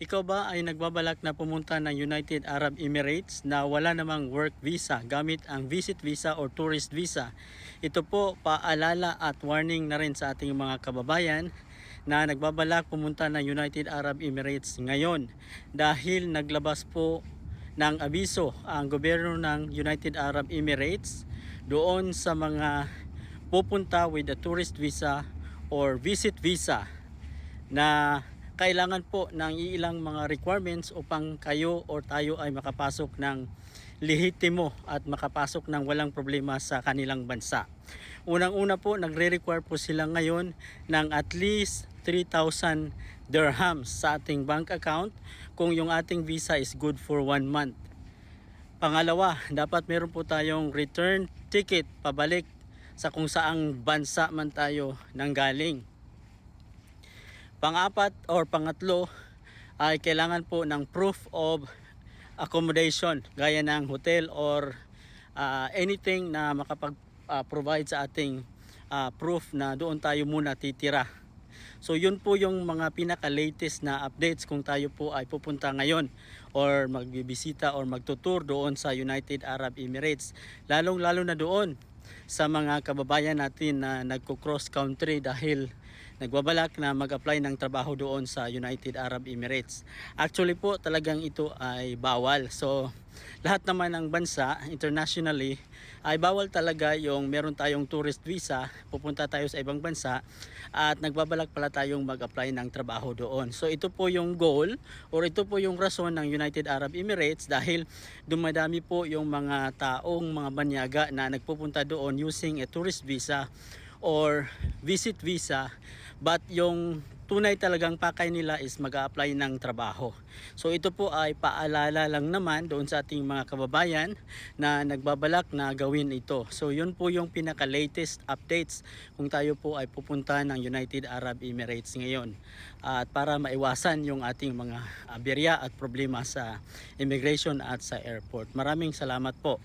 Ikaw ba ay nagbabalak na pumunta ng United Arab Emirates na wala namang work visa gamit ang visit visa or tourist visa? Ito po paalala at warning na rin sa ating mga kababayan na nagbabalak pumunta ng United Arab Emirates ngayon dahil naglabas po ng abiso ang gobyerno ng United Arab Emirates doon sa mga pupunta with a tourist visa or visit visa na kailangan po ng ilang mga requirements upang kayo or tayo ay makapasok ng lehitimo at makapasok ng walang problema sa kanilang bansa. Unang-una po, nagre-require po sila ngayon ng at least 3,000 dirhams sa ating bank account kung yung ating visa is good for one month. Pangalawa, dapat meron po tayong return ticket pabalik sa kung saang bansa man tayo nanggaling. Pangapat or pangatlo ay kailangan po ng proof of accommodation gaya ng hotel or ah, anything na makapag-provide sa ating ah, proof na doon tayo muna titira. So yun po yung mga pinaka-latest na updates kung tayo po ay pupunta ngayon or magbibisita or magtutur doon sa United Arab Emirates. Lalong-lalo na doon sa mga kababayan natin na nagko-cross country dahil nagbabalak na mag-apply ng trabaho doon sa United Arab Emirates. Actually po talagang ito ay bawal. So lahat naman ng bansa internationally ay bawal talaga yung meron tayong tourist visa, pupunta tayo sa ibang bansa at nagbabalak pala tayong mag-apply ng trabaho doon. So ito po yung goal or ito po yung rason ng United Arab Emirates dahil dumadami po yung mga taong mga banyaga na nagpupunta doon using a tourist visa or visit visa but yung tunay talagang pakay nila is mag apply ng trabaho. So ito po ay paalala lang naman doon sa ating mga kababayan na nagbabalak na gawin ito. So yun po yung pinaka latest updates kung tayo po ay pupunta ng United Arab Emirates ngayon. At para maiwasan yung ating mga aberya at problema sa immigration at sa airport. Maraming salamat po.